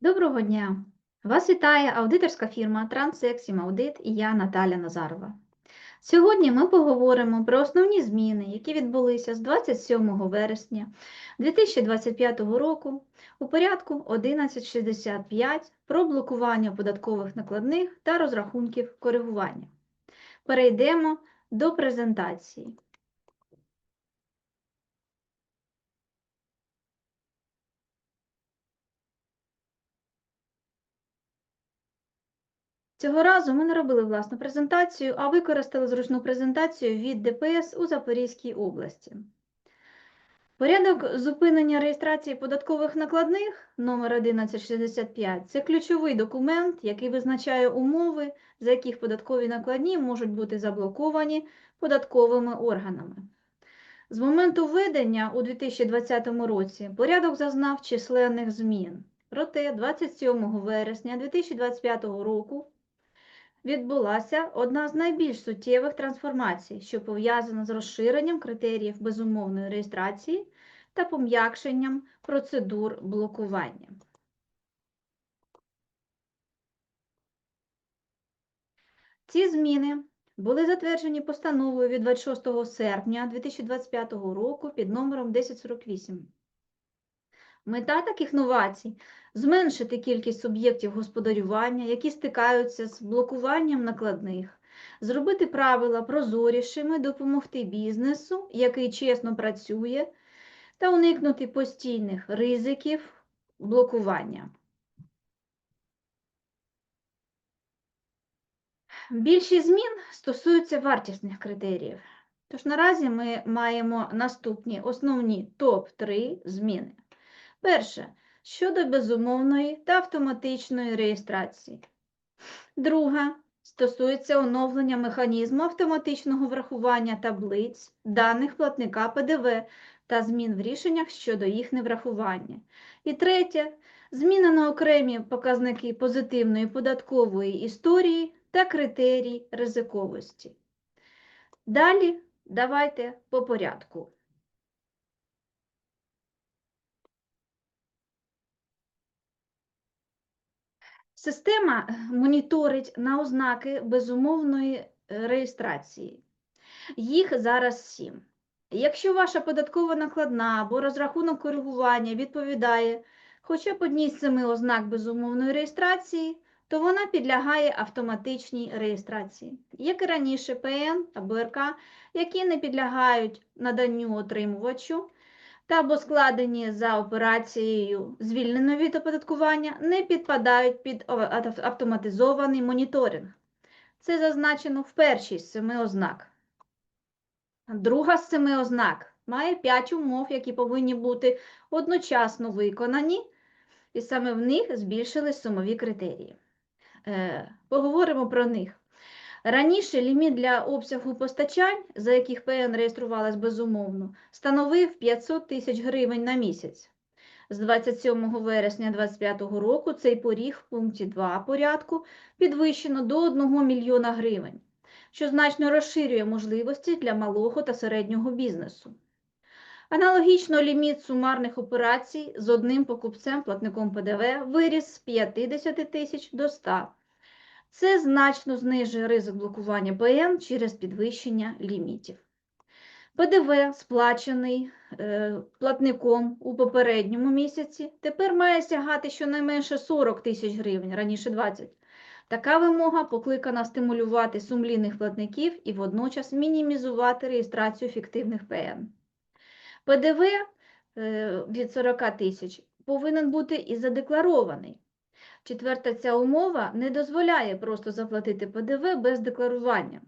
Доброго дня! Вас вітає аудиторська фірма Трансексім Аудит і я Наталя Назарова. Сьогодні ми поговоримо про основні зміни, які відбулися з 27 вересня 2025 року у порядку 1165 про блокування податкових накладних та розрахунків коригування. Перейдемо до презентації. Цього разу ми не робили власну презентацію, а використали зручну презентацію від ДПС у Запорізькій області. Порядок зупинення реєстрації податкових накладних номер 1165 це ключовий документ, який визначає умови, за яких податкові накладні можуть бути заблоковані податковими органами. З моменту введення у 2020 році порядок зазнав численних змін. Проте 27 вересня 2025 року відбулася одна з найбільш суттєвих трансформацій, що пов'язана з розширенням критеріїв безумовної реєстрації та пом'якшенням процедур блокування. Ці зміни були затверджені постановою від 26 серпня 2025 року під номером 1048. Мета таких новацій зменшити кількість суб'єктів господарювання, які стикаються з блокуванням накладних, зробити правила прозорішими, допомогти бізнесу, який чесно працює, та уникнути постійних ризиків блокування. Більшість змін стосуються вартісних критеріїв. Тож наразі ми маємо наступні основні топ-3 зміни. Перше щодо безумовної та автоматичної реєстрації. Друга стосується оновлення механізму автоматичного врахування таблиць даних платника ПДВ та змін в рішеннях щодо їх неврахування. І третє зміна на окремі показники позитивної податкової історії та критерій ризиковості. Далі давайте по порядку. Система е, моніторить на ознаки безумовної е, реєстрації. Їх зараз сім. Якщо ваша податкова накладна або розрахунок коригування відповідає хоча б одній з семи ознак безумовної реєстрації, то вона підлягає автоматичній реєстрації, як і раніше ПН або РК, які не підлягають наданню отримувачу, та або складені за операцією звільнено від оподаткування, не підпадають під автоматизований моніторинг. Це зазначено в першій з семи ознак. Друга з семи ознак має 5 умов, які повинні бути одночасно виконані, і саме в них збільшились сумові критерії. Е, поговоримо про них. Раніше ліміт для обсягу постачань, за яких ПН реєструвалась безумовно, становив 500 тисяч гривень на місяць. З 27 вересня 2025 року цей поріг в пункті 2 порядку підвищено до 1 мільйона гривень, що значно розширює можливості для малого та середнього бізнесу. Аналогічно ліміт сумарних операцій з одним покупцем платником ПДВ виріс з 50 тисяч до 100 це значно знижує ризик блокування ПН через підвищення лімітів. ПДВ, сплачений е, платником у попередньому місяці, тепер має сягати щонайменше 40 тисяч гривень, раніше 20. Така вимога покликана стимулювати сумлінних платників і водночас мінімізувати реєстрацію фіктивних ПН. ПДВ е, від 40 тисяч повинен бути і задекларований. Четверта ця умова не дозволяє просто заплатити ПДВ без декларування.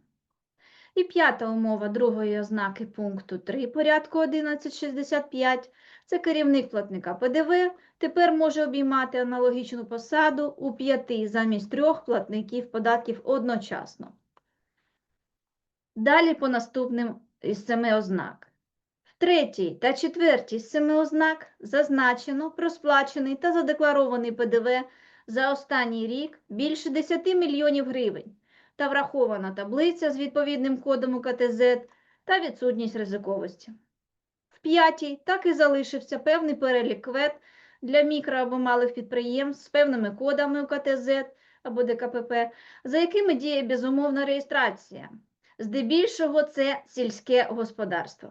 І п'ята умова другої ознаки пункту 3 порядку 1165 це керівник платника ПДВ, тепер може обіймати аналогічну посаду у п'яти замість трьох платників податків одночасно. Далі по наступним із семи ознак. В третій та четвертій з семи ознак зазначено про сплачений та задекларований ПДВ за останній рік більше 10 мільйонів гривень та врахована таблиця з відповідним кодом УКТЗ та відсутність ризиковості. В п'ятій так і залишився певний перелік квет для мікро або малих підприємств з певними кодами УКТЗ або ДКПП, за якими діє безумовна реєстрація. Здебільшого це сільське господарство.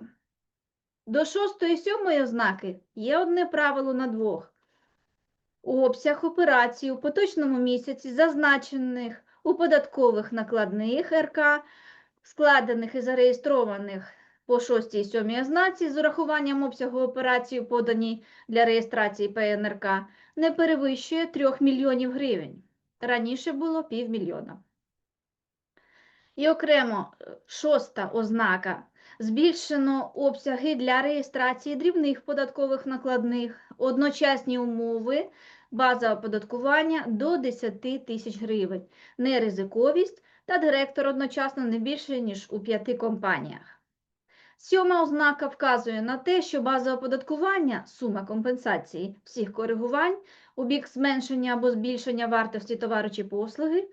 До шостої сьомої ознаки є одне правило на двох. Обсяг операцій у поточному місяці, зазначених у податкових накладних РК, складених і зареєстрованих по 6 і 7 ознаці з урахуванням обсягу операцій, подані для реєстрації ПНРК, не перевищує 3 мільйонів гривень. Раніше було півмільйона. І окремо е, шоста ознака. Збільшено обсяги для реєстрації дрібних податкових накладних, одночасні умови, база оподаткування до 10 тисяч гривень, неризиковість та директор одночасно не більше, ніж у п'яти компаніях. Сьома ознака вказує на те, що база оподаткування, сума компенсації всіх коригувань у бік зменшення або збільшення вартості товару чи послуги,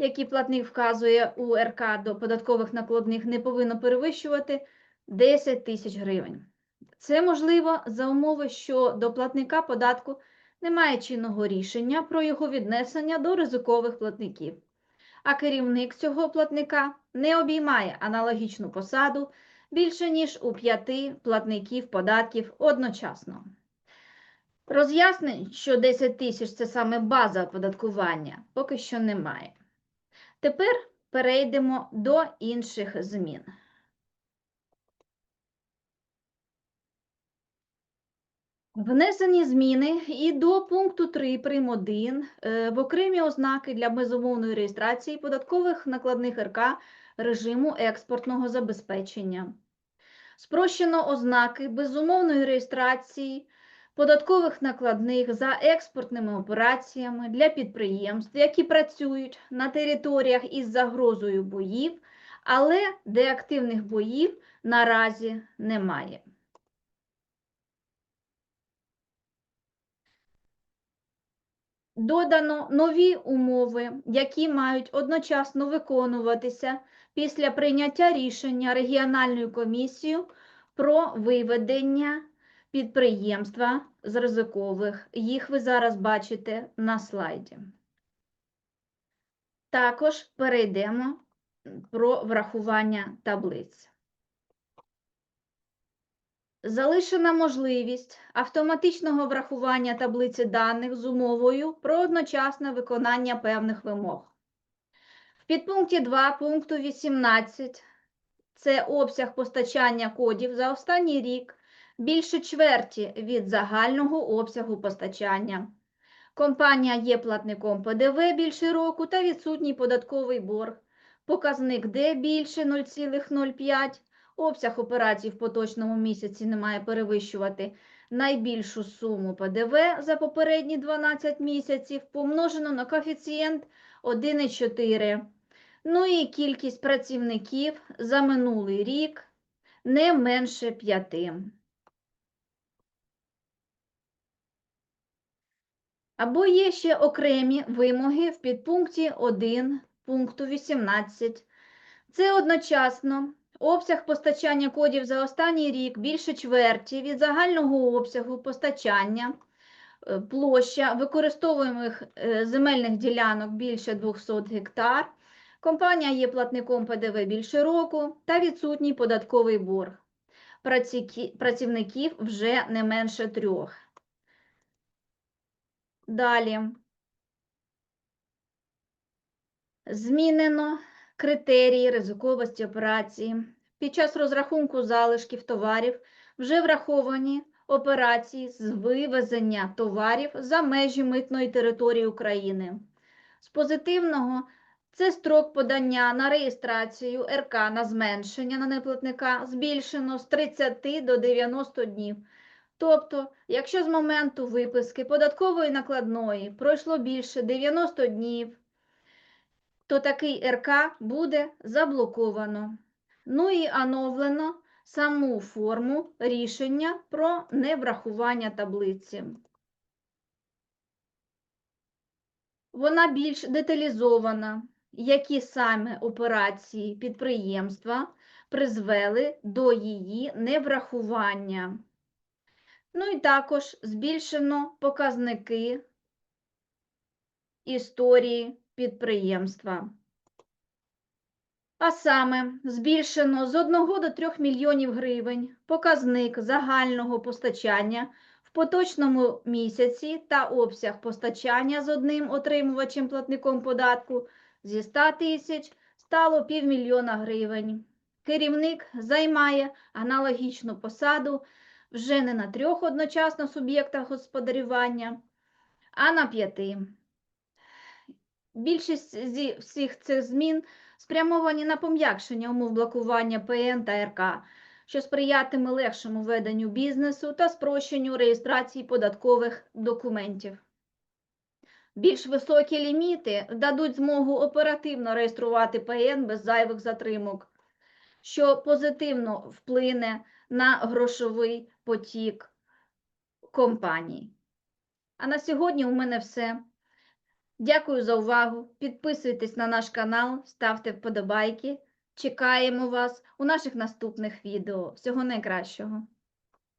які платник вказує у РК до податкових накладних, не повинно перевищувати 10 тисяч гривень. Це можливо за умови, що до платника податку немає чинного рішення про його віднесення до ризикових платників, а керівник цього платника не обіймає аналогічну посаду більше, ніж у п'яти платників податків одночасно. Роз'яснень, що 10 тисяч це саме база оподаткування, поки що немає. Тепер перейдемо до інших змін. Внесені зміни і до пункту 3 прим. 1 е, в окремі ознаки для безумовної реєстрації податкових накладних РК режиму експортного забезпечення. Спрощено ознаки безумовної реєстрації податкових накладних за експортними операціями для підприємств, які працюють на територіях із загрозою боїв, але де активних боїв наразі немає. Додано нові умови, які мають одночасно виконуватися після прийняття рішення регіональною комісією про виведення підприємства з ризикових. Їх ви зараз бачите на слайді. Також перейдемо про врахування таблиць. Залишена можливість автоматичного врахування таблиці даних з умовою про одночасне виконання певних вимог. В підпункті 2 пункту 18 це обсяг постачання кодів за останній рік більше чверті від загального обсягу постачання. Компанія є платником ПДВ більше року та відсутній податковий борг. Показник Д більше 0,05 Обсяг операцій в поточному місяці не має перевищувати найбільшу суму ПДВ за попередні 12 місяців, помножено на коефіцієнт 1,4. Ну і кількість працівників за минулий рік не менше 5. Або є ще окремі вимоги в підпункті 1 пункту 18. Це одночасно Обсяг постачання кодів за останній рік більше чверті від загального обсягу постачання, е, площа використовуємих е, земельних ділянок більше 200 гектар. Компанія є платником ПДВ більше року та відсутній податковий борг. Працівників вже не менше трьох. Далі. Змінено критерії ризиковості операції. Під час розрахунку залишків товарів вже враховані операції з вивезення товарів за межі митної території України. З позитивного це строк подання на реєстрацію РК на зменшення на неплатника збільшено з 30 до 90 днів. Тобто, якщо з моменту виписки податкової накладної пройшло більше 90 днів, то такий РК буде заблоковано. Ну і оновлено саму форму рішення про неврахування таблиці. Вона більш деталізована, які саме операції підприємства призвели до її неврахування. Ну і також збільшено показники історії підприємства. А саме збільшено з 1 до 3 мільйонів гривень показник загального постачання в поточному місяці та обсяг постачання з одним отримувачем платником податку зі 100 тисяч стало півмільйона гривень. Керівник займає аналогічну посаду вже не на трьох одночасно суб'єктах господарювання, а на п'яти. Більшість зі всіх цих змін спрямовані на пом'якшення умов блокування ПН та РК, що сприятиме легшому веденню бізнесу та спрощенню реєстрації податкових документів. Більш високі ліміти дадуть змогу оперативно реєструвати ПН без зайвих затримок, що позитивно вплине на грошовий потік компаній. А на сьогодні у мене все. Дякую за увагу. Підписуйтесь на наш канал, ставте вподобайки. Чекаємо вас у наших наступних відео. Всього найкращого!